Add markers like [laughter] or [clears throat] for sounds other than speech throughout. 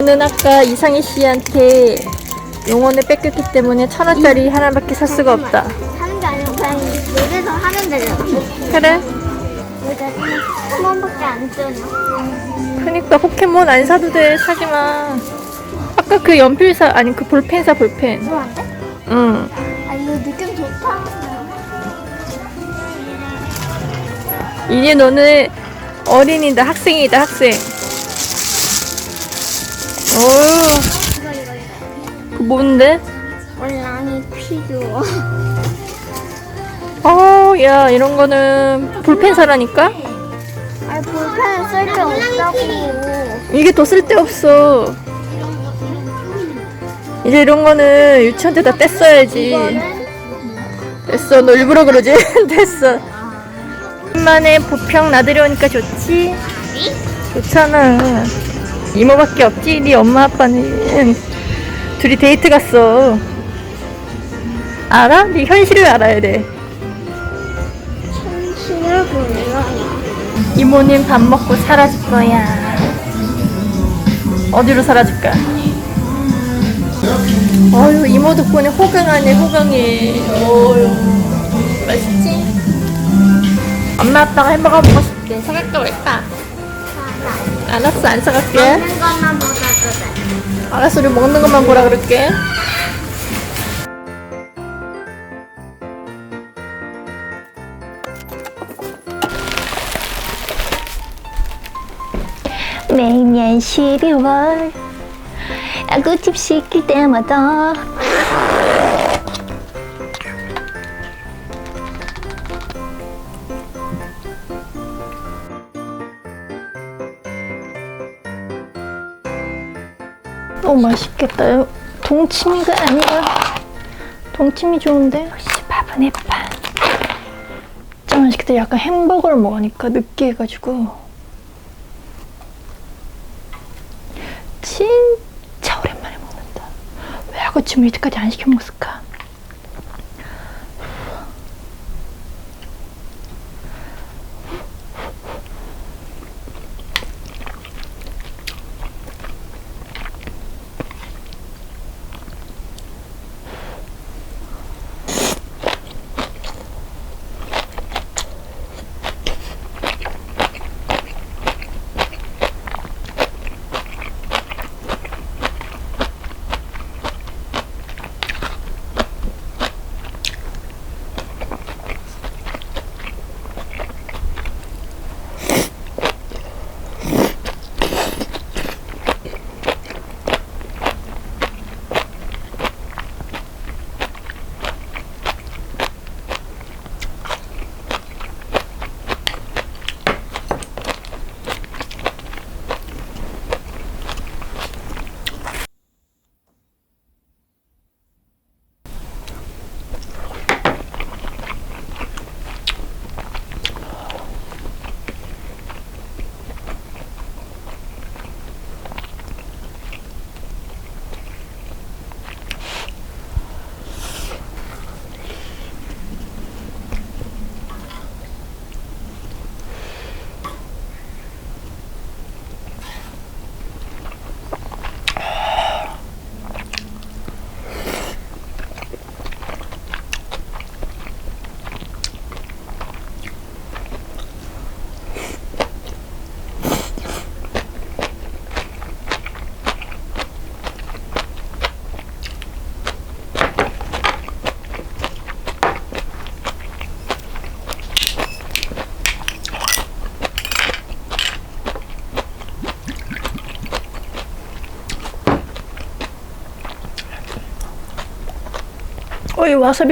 저는 아까 이상희 씨한테 용원을 뺏겼기 때문에 천 원짜리 하나밖에 살 수가 없다. 하는 게 아니고 그냥 여기서 하면 되잖아. 그래? 여기가 한 번밖에 안 뜨나? 그니까 포켓몬 안 사도 돼 사지 마. 아까 그 연필사 아니 그 볼펜 사 볼펜. 응. 아 이거 느낌 좋다. 이제 너는 어린이다 학생이다 학생. 이거. 그 뭔데? 월랑이 피규어. 어, 야 이런 거는 볼펜 사라니까? 아 볼펜 쓸데 없다고. 이게 더 쓸데없어. 이제 이런 거는 유치원 때 다 뗐어야지. 이거는 됐어, 너 일부러 그러지? [laughs] 됐어. 오랜만에 보평 나들여오니까 좋지? 좋잖아. 이모밖에 없지? 네 엄마 아빠는 둘이 데이트 갔어. 알아? 네 현실을 알아야 돼. 천신을 몰라요. 이모님 밥 먹고 사라질 거야. 어디로 사라질까? 어휴, 이모 덕분에 호강하네, 호강해. 어휴, 맛있지? 엄마, 아빠가 햄버거 먹고 싶대. 사갈까 말까? 알았어, 안 사갈게. 먹는 것만 보자도 돼. 알았어, 우리 먹는 것만 보라 그럴게. 매년 12월 야구집 시킬 때마다 오 맛있겠다. 동치미가 아니라 동치미 좋은데? 씨 밥은 해판 진짜 맛있겠다. 약간 햄버거를 먹으니까 느끼해가지고. 진짜 오랜만에 먹는다. 왜 아구찜을 이때까지 안 시켜 먹었을까? 어이 와사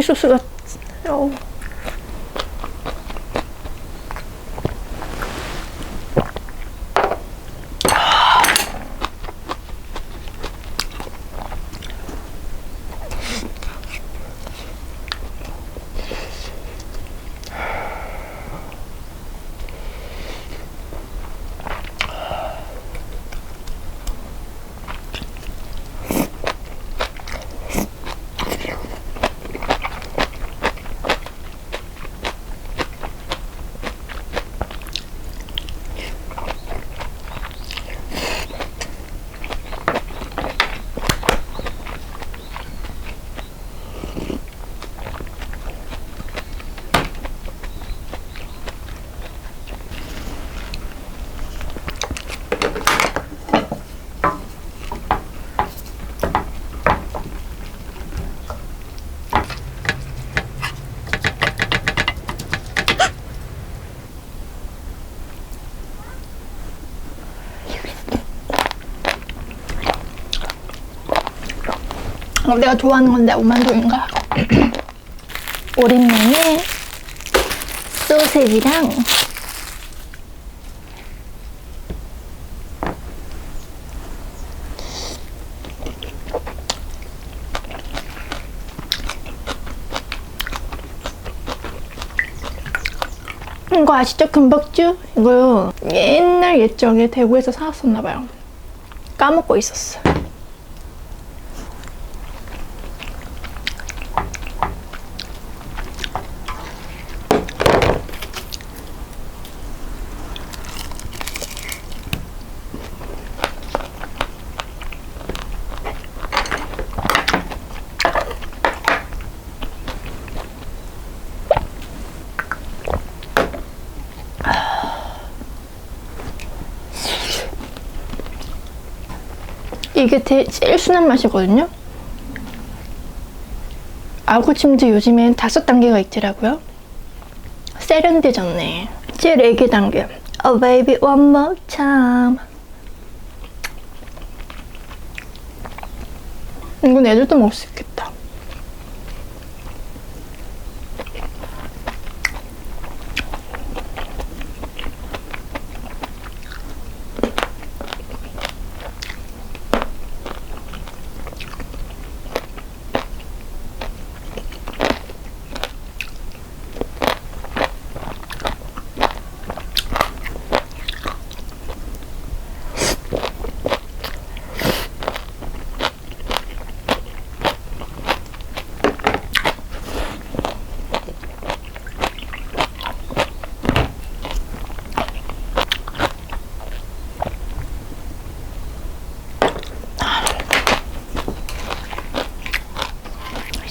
어. 어, 내가 좋아하는 건데 오만동인가? [clears throat] 오랜만에 소세지랑 이거 아시죠? 금박주? 이거 옛날 옛적에 대구에서 사왔었나봐요. 까먹고 있었어. 이게 제, 제일 순한 맛이거든요. 아구찜도 요즘엔 다섯 단계가 있더라고요. 세련되졌네. 제일 애기 단계. Oh baby one more time. 이건 애들도 먹을 수 있겠다.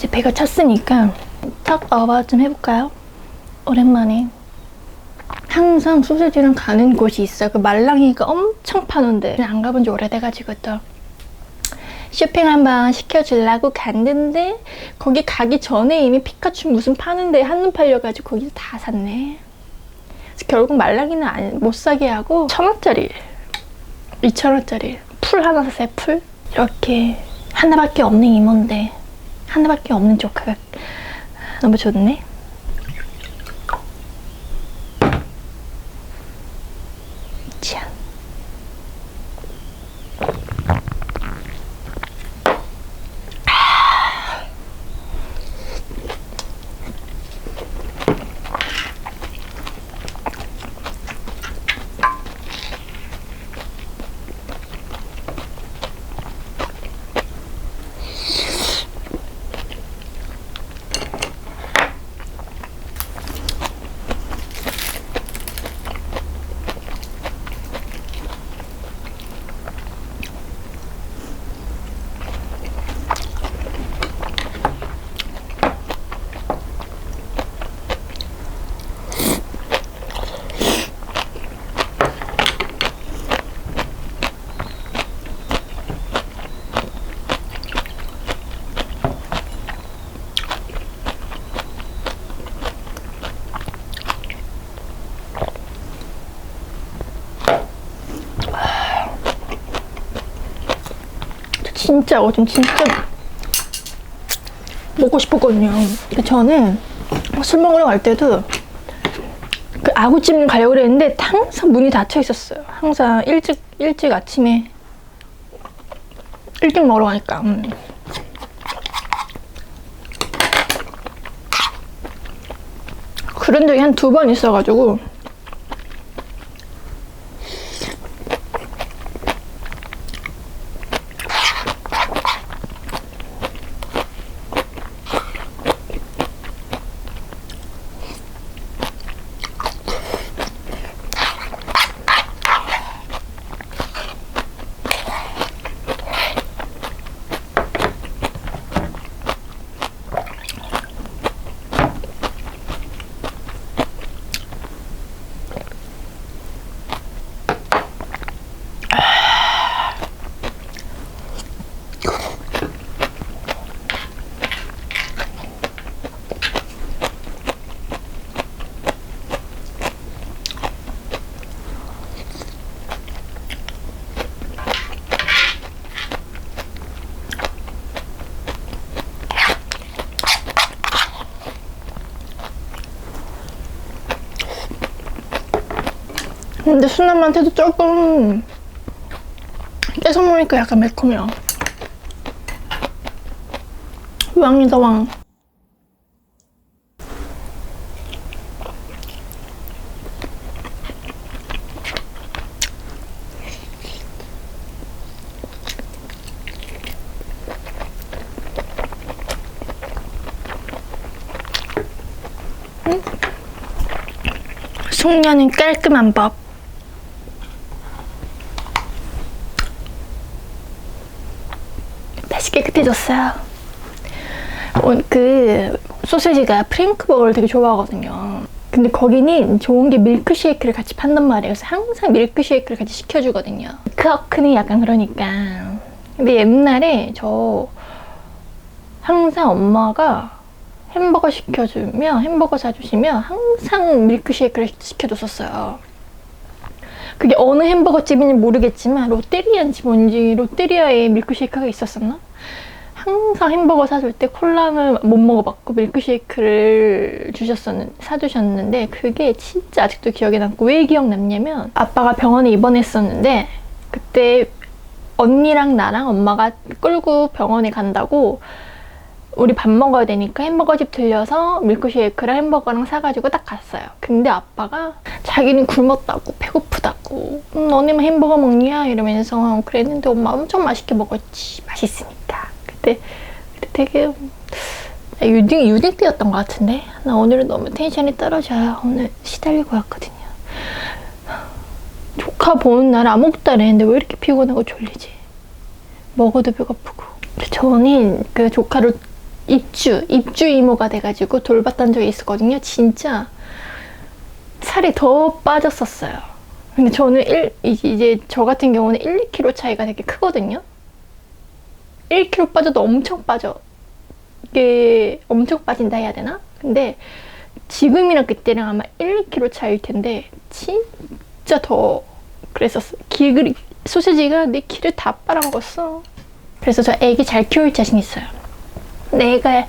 이제 배가 찼으니까 탁 어바 좀 해볼까요? 오랜만에 항상 소세지랑 가는 곳이 있어요. 그 말랑이가 엄청 파는데 안 가본 지 오래돼가지고 또 쇼핑 한번 시켜주려고 갔는데 거기 가기 전에 이미 피카츄 무슨 파는데 한눈 팔려가지고 거기서 다 샀네. 결국 말랑이는 안- 못 사게 하고 천 원짜리, 이천 원짜리 풀 하나 샀어요. 풀 이렇게 하나밖에 없는 이모인데 하나밖에 없는 조카가 너무 좋네. 자. 진짜 어제 진짜 먹고 싶었거든요. 저는 술 먹으러 갈 때도 그 아구찜 가려고 그랬는데 항상 문이 닫혀 있었어요. 항상 일찍 일찍 아침에 일찍 먹으러 가니까. 음. 그런 적이 한 두 번 있어가지고 근데 수남한테도 조금 깨서 먹으니까 약간 매콤해요. 왕이다 왕. 숙녀는 깔끔한 법. 다시 깨끗해졌어요. 어, 그 소세지가 프랭크버거를 되게 좋아하거든요. 근데 거기는 좋은 게 밀크쉐이크를 같이 판단 말이에요. 그래서 항상 밀크쉐이크를 같이 시켜주거든요. 크어크는 약간 그러니까. 근데 옛날에 저 항상 엄마가 햄버거 시켜주면 햄버거 사주시면 항상 밀크쉐이크를 시켜줬었어요. 그게 어느 햄버거 집인지 모르겠지만 롯데리아인지 뭔지 롯데리아에 밀크쉐이크가 있었었나? 항상 햄버거 사줄 때 콜라는 못 먹어봤고 밀크쉐이크를 주셨었는 사주셨는데 그게 진짜 아직도 기억에 남고 왜 기억남냐면 아빠가 병원에 입원했었는데 그때 언니랑 나랑 엄마가 끌고 병원에 간다고 우리 밥 먹어야 되니까 햄버거 집 들려서 밀크쉐이크랑 햄버거랑 사가지고 딱 갔어요. 근데 아빠가 자기는 굶었다고 배고프다고 음, 너네만 햄버거 먹냐? 이러면서 그랬는데 엄마 엄청 맛있게 먹었지. 맛있으니까 그때 되게 유딩 유딩 때였던 것 같은데 나 오늘은 너무 텐션이 떨어져요. 오늘 시달리고 왔거든요. 조카 보는 날 아무것도 안 했는데 왜 이렇게 피곤하고 졸리지? 먹어도 배고프고. 저는 그 조카를 입주, 입주 이모가 돼가지고 돌봤던 적이 있었거든요. 진짜 살이 더 빠졌었어요. 근데 저는 일, 이제- 이제 저 같은 경우는 1, 2kg 차이가 되게 크거든요. 1kg 빠져도 엄청 빠져. 이게 엄청 빠진다 해야 되나? 근데 지금이랑 그때랑 아마 1, 2kg 차이일 텐데 진짜 더 그랬었어. 기그리 소시지가 내 키를 다 빨아먹었어. 그래서 저 애기 잘 키울 자신 있어요. 내가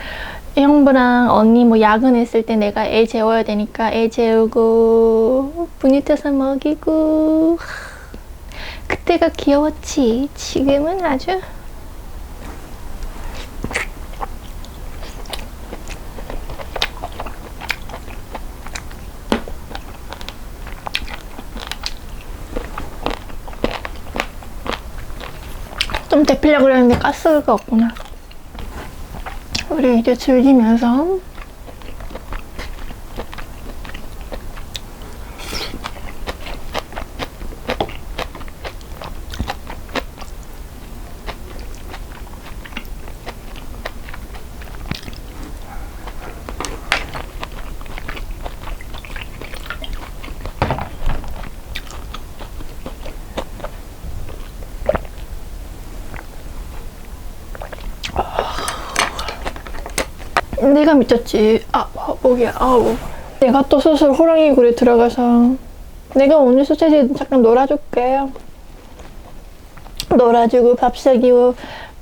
형부랑 언니 뭐 야근했을 때 내가 애 재워야 되니까 애 재우고 분유 떠서 먹이고 그때가 귀여웠지 지금은 아주 좀 데피려고 그랬는데 가스가 없구나. 우리 이제 즐기면서 내가 미쳤지. 아, 어, 목이야. 아우. 내가 또 스스로 호랑이 굴에 들어가서 내가 오늘 소세지 잠깐 놀아줄게. 놀아주고 밥 사기고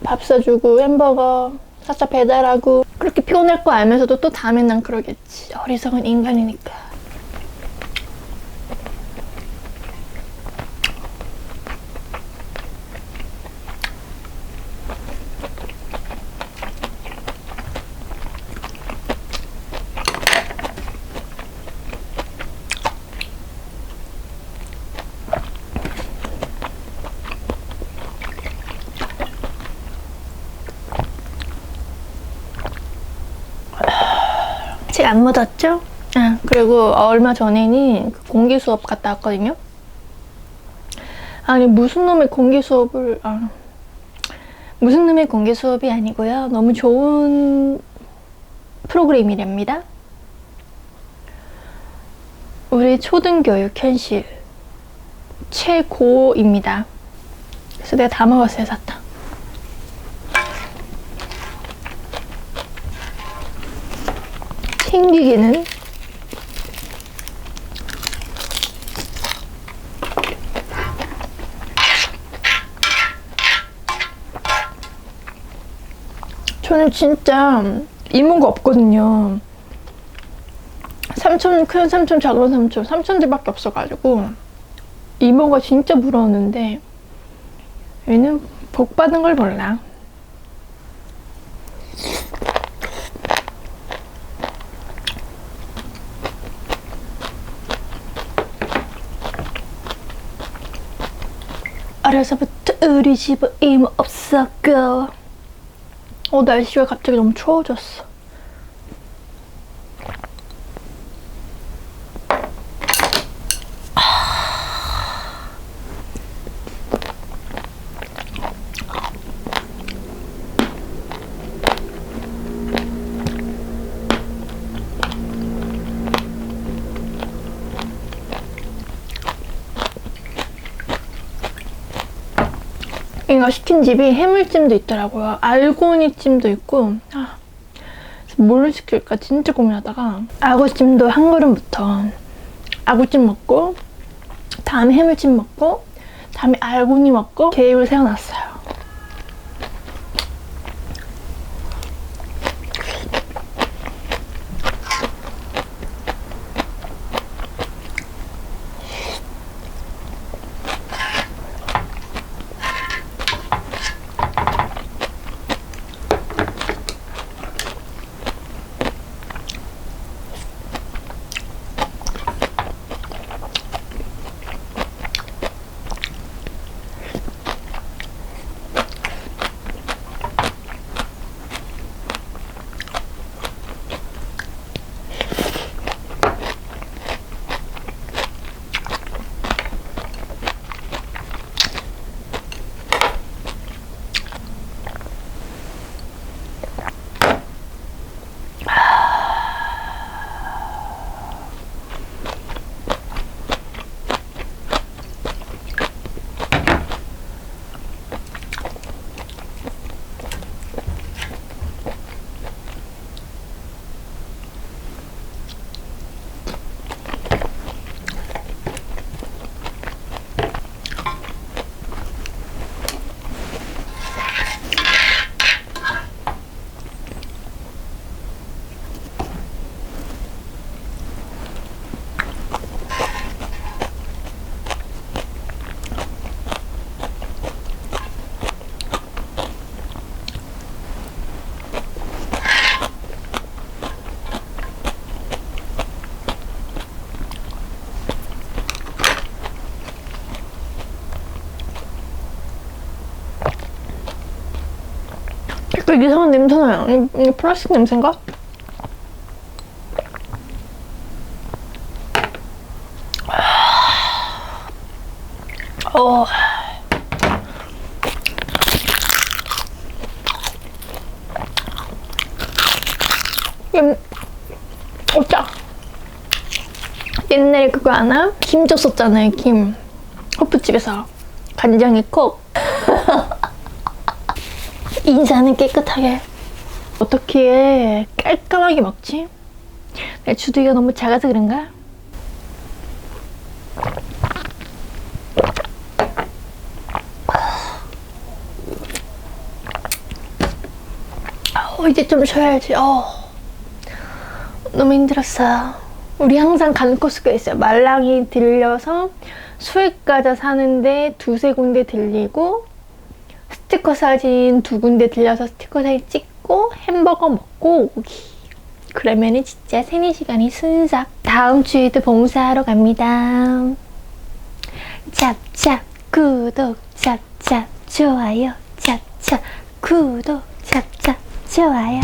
밥 사주고 햄버거 살짝 배달하고 그렇게 피곤할 거 알면서도 또 다음엔 난 그러겠지. 어리석은 인간이니까. 아직 안 묻었죠? 아, 그리고 얼마 전에는 그 공기 수업 갔다 왔거든요. 아니 무슨 놈의 공기 수업을 아, 무슨 놈의 공기 수업이 아니고요. 너무 좋은 프로그램이랍니다. 우리 초등교육 현실 최고입니다. 그래서 내가 다 먹었어요, 사탕. 챙기기는 저는 진짜 이모가 없거든요. 삼촌, 큰 삼촌, 작은 삼촌, 삼촌들밖에 없어가지고 이모가 진짜 부러웠는데 얘는 복 받은 걸 몰라. 어려서부터 우리 집에 이모 없었고 어 날씨가 갑자기 너무 추워졌어. 이거 시킨 집이 해물찜도 있더라고요. 알고니찜도 있고 아, 뭘 시킬까 진짜 고민하다가 아구찜도 한 걸음부터 아구찜 먹고 다음에 해물찜 먹고 다음에 알고니 먹고 계획을 세워놨어요. 이상한 냄새 나요. 이, 이 플라스틱 냄새인가? 어. 음, 어, 짜. 옛날에 그거 아나? 김 줬었잖아요, 김. 호프집에서. 간장에 콕. 인사는 깨끗하게. 어떻게 깔끔하게 먹지? 내 주둥이가 너무 작아서 그런가? 어, 이제 좀 쉬어야지. 어. 너무 힘들었어요. 우리 항상 가는 코스가 있어요. 말랑이 들려서 수액 과자 사는데 두세 군데 들리고 스티커 사진 두 군데 들려서 스티커 사진 찍고 햄버거 먹고 오기. 그러면은 진짜 세네 시간이 순삭. 다음 주에도 봉사하러 갑니다. 찹찹 구독 찹찹 좋아요 찹찹 구독 찹찹 좋아요